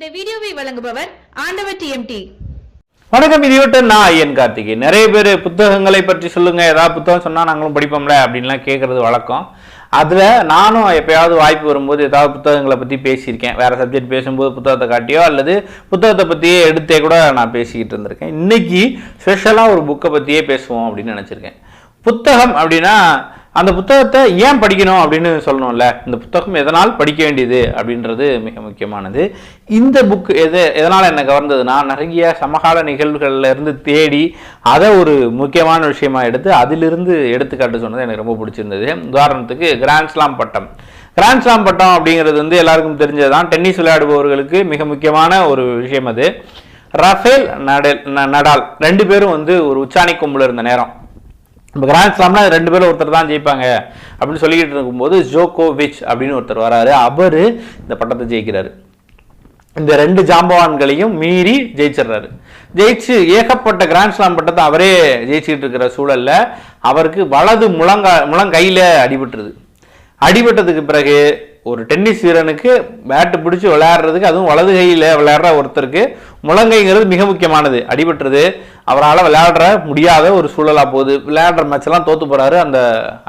இந்த வீடியோவை வழங்குபவர் ஆண்டவர் டிஎம்டி வணக்கம் இதையோட்டு நான் ஐயன் கார்த்திகை. நிறைய பேர் புத்தகங்களை பற்றி சொல்லுங்க. ஏதாவது புத்தகம் சொன்னா நாங்களும் படிப்போம்ல அப்படின்லாம் கேட்கறது வழக்கம். அதில் நானும் எப்பயாவது வாய்ப்பு வரும்போது ஏதாவது புத்தகங்களை பற்றி பேசியிருக்கேன். வேறு சப்ஜெக்ட் பேசும்போது புத்தகத்தை காட்டியோ அல்லது புத்தகத்தை பற்றியே எடுத்தே கூட நான் பேசிக்கிட்டு இருந்திருக்கேன். இன்றைக்கி ஸ்பெஷலாக ஒரு புக்கை பற்றியே பேசுவோம் அப்படின்னு நினச்சிருக்கேன். புத்தகம் அப்படின்னா அந்த புத்தகத்தை ஏன் படிக்கணும் அப்படின்னு சொல்லணும்ல? இந்த புத்தகம் எதனால் படிக்க வேண்டியது அப்படின்றது மிக முக்கியமானது. இந்த புக் எது எதனால் என்னை கவர்ந்ததுன்னா நிறைய சமகால நிகழ்வுகளில் இருந்து தேடி அதை ஒரு முக்கியமான விஷயமா எடுத்து அதிலிருந்து எடுத்துக்காட்டு சொன்னது எனக்கு ரொம்ப பிடிச்சிருந்தது. உதாரணத்துக்கு கிராண்ட்ஸ்லாம் பட்டம். கிராண்ட்ஸ்லாம் பட்டம் அப்படிங்கிறது வந்து எல்லாருக்கும் தெரிஞ்சது தான் டென்னிஸ் விளையாடுபவர்களுக்கு மிக முக்கியமான ஒரு விஷயம் அது. ரஃபேல் நடல் ந- நடால். ரெண்டு பேரும் வந்து ஒரு உச்சாணி கும்பல் இருந்த நேரம். இப்போ கிராண்ட் ஸ்லாம்னா ரெண்டு பேரும் ஒருத்தர் தான் ஜெயிப்பாங்க. அப்படின்னு சொல்லிக்கிட்டு இருக்கும்போது ஜோகோவிச் அப்படின்னு ஒருத்தர் வராரு. அவர் இந்த பட்டத்தை ஜெயிக்கிறாரு. இந்த ரெண்டு ஜாம்பவான்களையும் மீறி ஜெயிச்சிடுறாரு. ஜெயிச்சு ஏகப்பட்ட கிராண்ட் ஸ்லாம் பட்டத்தை அவரே ஜெயிச்சுக்கிட்டு இருக்கிற சூழலில் அவருக்கு வலது முழங்கா முழங்கையில் அடிபட்டுருது. அடிபட்டதுக்கு பிறகு ஒரு டென்னிஸ் வீரனுக்கு பேட்டு பிடிச்சி விளையாடுறதுக்கு அதுவும் வலது கையில் விளையாடுற ஒருத்தருக்கு முழங்கைங்கிறது மிக முக்கியமானது. அடிபட்டுறது அவரால் விளையாடுற முடியாத ஒரு சூழலாக போகுது. விளையாடுற மேட்செல்லாம் தோத்து போகிறாரு அந்த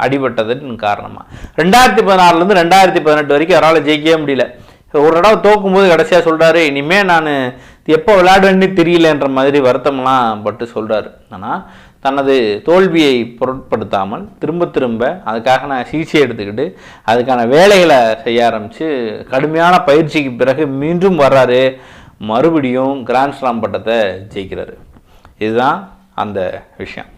அடிபட்டதுன்னு காரணமாக ரெண்டாயிரத்தி பதினாறுலேருந்து ரெண்டாயிரத்தி பதினெட்டு வரைக்கும் அவரால் ஜெயிக்கவே முடியல. ஒரு தடவை தோக்கும்போது கடைசியாக சொல்கிறாரு இனிமேல் நான் எப்போ விளையாடுவேன்னு தெரியலன்ற மாதிரி வருத்தம்லாம் பட்டு சொல்கிறாரு ஆனால் தனது தோல்வியை பொருட்படுத்தாமல் திரும்ப திரும்ப அதுக்காக நான் சிகிச்சை எடுத்துக்கிட்டு அதுக்கான வேலைகளை செய்ய ஆரம்பித்து கடுமையான பயிற்சிக்கு பிறகு மீண்டும் வர்றாரு. மறுபடியும் கிராண்ட் ஸ்லாம் பட்டத்தை ஜெயிக்கிறாரு. இதுதான் அந்த விஷயம்.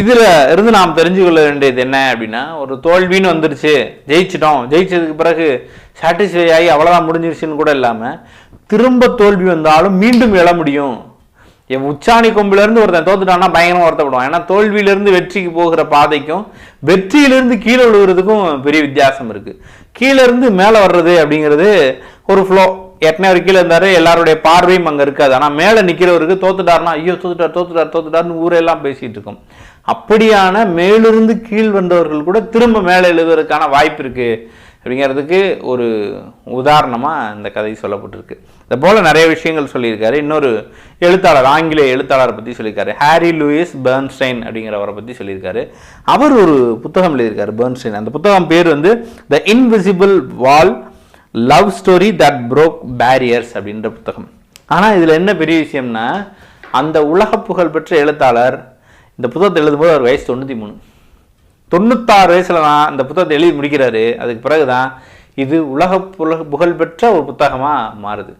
இதில் இருந்து நாம் தெரிஞ்சு கொள்ள வேண்டியது என்ன அப்படின்னா ஒரு தோல்வின்னு வந்துருச்சு ஜெயிச்சிட்டோம். ஜெயிச்சதுக்கு பிறகு சாட்டிஸ்ஃபை ஆகி அவ்வளோதான் முடிஞ்சிருச்சுன்னு கூட இல்லாமல் திரும்ப தோல்வி வந்தாலும் மீண்டும் எழ முடியும். என் உச்சாணி கொம்புலேருந்து ஒருத்தன் தோத்துட்டான்னா பயங்கரமாக வருத்தப்படுவான். ஏன்னா தோல்வியிலேருந்து வெற்றிக்கு போகிற பாதைக்கும் வெற்றியிலேருந்து கீழே விழுகிறதுக்கும் பெரிய வித்தியாசம் இருக்குது கீழேருந்து மேலே வர்றது அப்படிங்கிறது ஒரு ஃப்ளோ ஏற்கனவே அவர் கீழே இருந்தாரு எல்லாருடைய பார்வையும் அங்கே இருக்காது. ஆனால் மேலே நிற்கிறவருக்கு தோத்துட்டார்னா ஐயோ தோத்துட்டார் தோத்துட்டார் தோத்துட்டார்னு ஊரெல்லாம் பேசிகிட்டு இருக்கும். அப்படியான மேலிருந்து கீழ் வந்தவர்கள் கூட திரும்ப மேலே எழுதுவதற்கான வாய்ப்பு இருக்குது அப்படிங்கிறதுக்கு ஒரு உதாரணமாக இந்த கதை சொல்லப்பட்டிருக்கு. இதை போல் நிறைய விஷயங்கள் சொல்லியிருக்காரு. இன்னொரு எழுத்தாளர் ஆங்கில எழுத்தாளர் பற்றி சொல்லியிருக்காரு. ஹாரி லூயிஸ் பேர்ன்ஸ்டைன் அப்படிங்கிறவரை பற்றி சொல்லியிருக்காரு. அவர் ஒரு புத்தகம் எழுதியிருக்காரு பேர்ன்ஸ்டைன் அந்த புத்தகம் பேர் வந்து the invisible wall love story that broke barriers அப்படின்ற புத்தகம். ஆனால் இதில் என்ன பெரிய விஷயம்னா அந்த உலக புகழ் பெற்ற எழுத்தாளர் இந்த புத்தகத்தை எழுதும்போது அவர் வயசு தொண்ணூற்றி மூணு. தொண்ணூத்தாறு வயசில் தான் இந்த புத்தகத்தை எழுதி முடிக்கிறாரு. அதுக்கு பிறகு தான் இது உலக புலக புகழ்பெற்ற ஒரு புத்தகமாக மாறுது.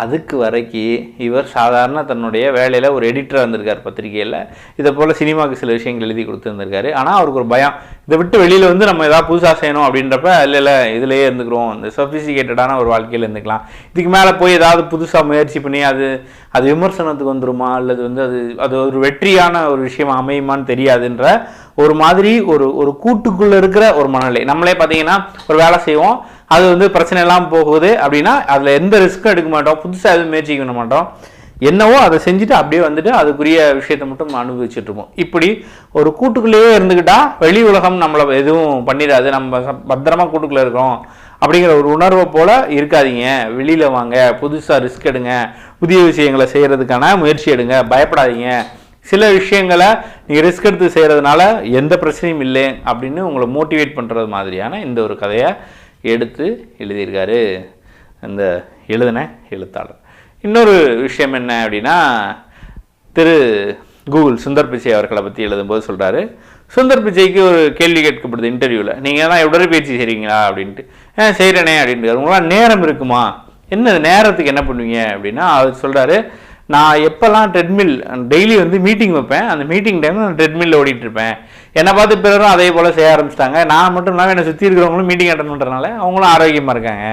அதுக்கு வரைக்கும் இவர் சாதாரண தன்னுடைய வேலையில் ஒரு எடிட்டராக இருந்திருக்கார் பத்திரிகையில். இதை போல் சினிமாவுக்கு சில விஷயங்கள் எழுதி கொடுத்துருந்துருக்காரு. ஆனால் அவருக்கு ஒரு பயம். இதை விட்டு வெளியில் வந்து நம்ம ஏதாவது புதுசாக செய்யணும் அப்படின்றப்ப இல்லை இல்லை இதுலேயே இருந்துக்கிறோம். இந்த சொஃபிசிகேட்டடான ஒரு வாழ்க்கையில் இருந்துக்கலாம். இதுக்கு மேலே போய் ஏதாவது புதுசாக முயற்சி பண்ணி அது அது விமர்சனத்துக்கு வந்துருமா? அல்லது வந்து அது அது ஒரு வெற்றியான ஒரு விஷயம் அமையுமான்னு தெரியாதுன்ற ஒரு மாதிரி ஒரு ஒரு கூட்டுக்குள்ளே இருக்கிற ஒரு மனநிலை. நம்மளே பார்த்தீங்கன்னா ஒரு வேலை செய்வோம். அது வந்து பிரச்சனை எல்லாம் போகுது அப்படின்னா அதில் எந்த ரிஸ்க்கும் எடுக்க மாட்டோம். புதுசாக எதுவும் முயற்சி பண்ண மாட்டோம். என்னவோ அதை செஞ்சுட்டு அப்படியே வந்துட்டு அதுக்குரிய விஷயத்தை மட்டும் அனுபவிச்சுட்டு இருப்போம். இப்படி ஒரு கூட்டுக்குள்ளேயே இருந்துக்கிட்டா வெளி உலகம் நம்மளை எதுவும் பண்ணிடாது. நம்ம பத்திரமா கூட்டுக்குள்ளே இருக்கோம் அப்படிங்கிற ஒரு உணர்வை போல இருக்காதீங்க. வெளியில வாங்க. புதுசாக ரிஸ்க் எடுங்க. புதிய விஷயங்களை செய்யறதுக்கான முயற்சி எடுங்க. பயப்படாதீங்க. சில விஷயங்களை நீங்கள் ரிஸ்க் எடுத்து செய்கிறதுனால எந்த பிரச்சனையும் இல்லை அப்படின்னு உங்களை மோட்டிவேட் பண்ணுறது மாதிரியான இந்த ஒரு கதையை எடுத்து எழுதியிருக்காரு. இந்த எழுதின எழுத்தாளர். இன்னொரு விஷயம் என்ன அப்படின்னா திரு கூகுள் சுந்தர் பிச்சை அவர்களை பற்றி எழுதும்போது சொல்கிறாரு சுந்தர் பிச்சைக்கு ஒரு கேள்வி கேட்கப்படுது இன்டர்வியூவில் நீங்கள் தான் உடற்பயிற்சி செய்கிறீங்களா அப்படின்ட்டு. ஆ செய்கிறேனே அப்படின்ட்டு. உங்களால் நேரம் இருக்குமா? என்ன நேரத்துக்கு என்ன பண்ணுவீங்க? அப்படின்னா அவர் சொல்கிறாரு நான் எப்போல்லாம் ட்ரெட்மில் டெய்லி வந்து மீட்டிங் வைப்பேன் அந்த மீட்டிங் டைமில் நான் ட்ரெட்மில்ல ஓடிட்டுருப்பேன். என்னை பார்த்து பிறரும் அதே போல் செய்ய ஆரம்பிச்சிட்டாங்க. நான் மட்டும் இல்லாமல் என்னை சுற்றி இருக்கிறவங்களும் மீட்டிங் அட்டன் பண்ணுறதுனால அவங்களும் ஆரோக்கியமாக இருக்காங்க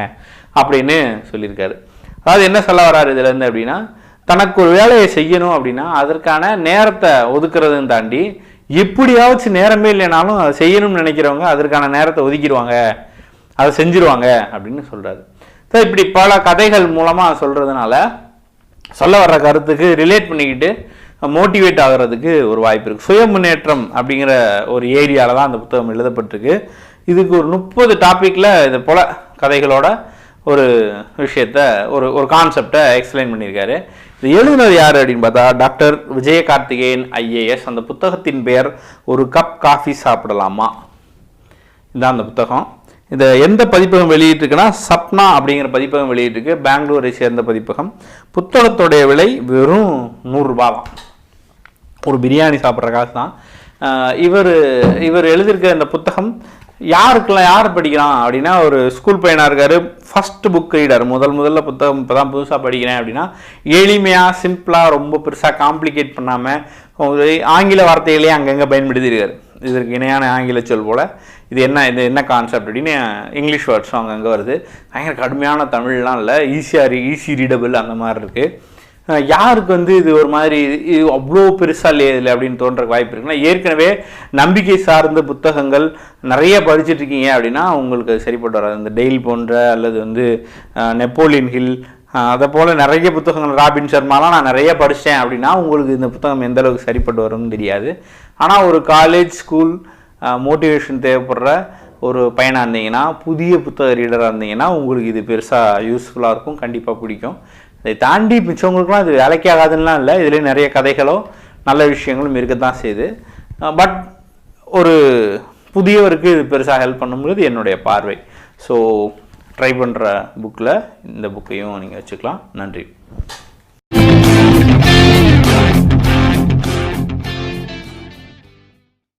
அப்படின்னு சொல்லியிருக்காரு. அதாவது என்ன சொல்ல வராரு இதுலேருந்து அப்படின்னா தனக்கு ஒரு வேலையை செய்யணும் அப்படின்னா அதற்கான நேரத்தை ஒதுக்குறதுன்னு தாண்டி எப்படியாச்சும் நேரமே இல்லைனாலும் அதை செய்யணும்னு நினைக்கிறவங்க அதற்கான நேரத்தை ஒதுக்கிடுவாங்க அதை செஞ்சிருவாங்க அப்படின்னு சொல்கிறாரு ஸோ இப்படி பல கதைகள் மூலமாக சொல்கிறதுனால சொல்ல வர்ற கருத்துக்கு ரிலேட் பண்ணிக்கிட்டு மோட்டிவேட் ஆகுறதுக்கு ஒரு வாய்ப்பு இருக்குது சுய முன்னேற்றம் அப்படிங்கிற ஒரு ஏரியாவில் தான் அந்த புத்தகம் எழுதப்பட்டிருக்கு. இதுக்கு ஒரு முப்பது டாப்பிக்கில் இது போல கதைகளோட ஒரு விஷயத்த ஒரு ஒரு கான்செப்டை எக்ஸ்பிளைன் பண்ணியிருக்காரு. இது எழுதினது யார் அப்படின்னு பார்த்தா டாக்டர் விஜய கார்த்திகேயன் ஐஏஎஸ் அந்த புத்தகத்தின் பெயர் ஒரு கப் காஃபி சாப்பிடலாமா? இதான் அந்த புத்தகம். இந்த எந்த பதிப்பகம் வெளியிட்டிருக்குன்னா? சப்னா அப்படிங்கிற பதிப்பகம் வெளியிட்டிருக்கு. பெங்களூரை சேர்ந்த பதிப்பகம். புத்தகத்தோடைய விலை வெறும் நூறுரூபா தான். ஒரு பிரியாணி சாப்பிட்ற காசு தான் இவர் இவர் எழுதியிருக்க இந்த புத்தகம் யாருக்கெல்லாம் யார் படிக்கிறான் அப்படின்னா ஒரு ஸ்கூல் பையனாக இருக்காரு ஃபர்ஸ்ட் புக் ரீடர் முதல் முதல்ல புத்தகம் இப்போ தான் புதுசாக படிக்கிறேன் அப்படின்னா எளிமையாக சிம்பிளாக ரொம்ப பெருசாக காம்ப்ளிகேட் பண்ணாமல் ஆங்கில வார்த்தைகளே அங்கங்கே பயன்படுத்தியிருக்காரு. இதற்கு இணையான ஆங்கில சொல் போல் இது என்ன இது என்ன கான்செப்ட் அப்படின்னு இங்கிலீஷ் வேர்ட்ஸும் அங்கங்கே வருது. பயங்கர கடுமையான தமிழ்லாம் இல்லை ஈஸியாக ஈஸி ரீடபிள் அந்த மாதிரி இருக்குது யாருக்கு வந்து இது ஒரு மாதிரி இது அவ்வளோ பெருசாக இல்லையே இல்லை அப்படின்னு தோன்ற வாய்ப்பு இருக்குன்னா ஏற்கனவே நம்பிக்கை சார்ந்த புத்தகங்கள் நிறைய படிச்சுட்ருக்கீங்க அப்படின்னா உங்களுக்கு சரிப்பட்டு வராது. இந்த டெய்ல் போன்ற அல்லது வந்து நெப்போலியன் ஹில் அதை போல் நிறைய புத்தகங்கள். ராபின் சர்மாலாம் நான் நிறைய படித்தேன் அப்படின்னா உங்களுக்கு இந்த புத்தகம் எந்த அளவுக்கு சரிப்பட்டு வரும்னு தெரியாது. ஆனால் ஒரு காலேஜ் ஸ்கூல் மோட்டிவேஷன் தேவைப்படுற ஒரு பையனாக இருந்தீங்கன்னா புதிய புத்தக ரீடராக இருந்தீங்கன்னா உங்களுக்கு இது பெருசாக யூஸ்ஃபுல்லாக இருக்கும் கண்டிப்பாக பிடிக்கும். இதை தாண்டி மிச்சவங்களுக்குலாம் இது வேலைக்கு ஆகாதுன்னெலாம் இல்லை. இதுலேயும் நிறைய கதைகளோ நல்ல விஷயங்களும் இருக்க தான் செய்யுது பட் ஒரு புதியவருக்கு இது பெருசாக ஹெல்ப் பண்ணுங்கிறது என்னுடைய பார்வை. ஸோ ட்ரை பண்ணுற புக்கில் இந்த புக்கையும் நீங்கள் வச்சுக்கலாம். நன்றி.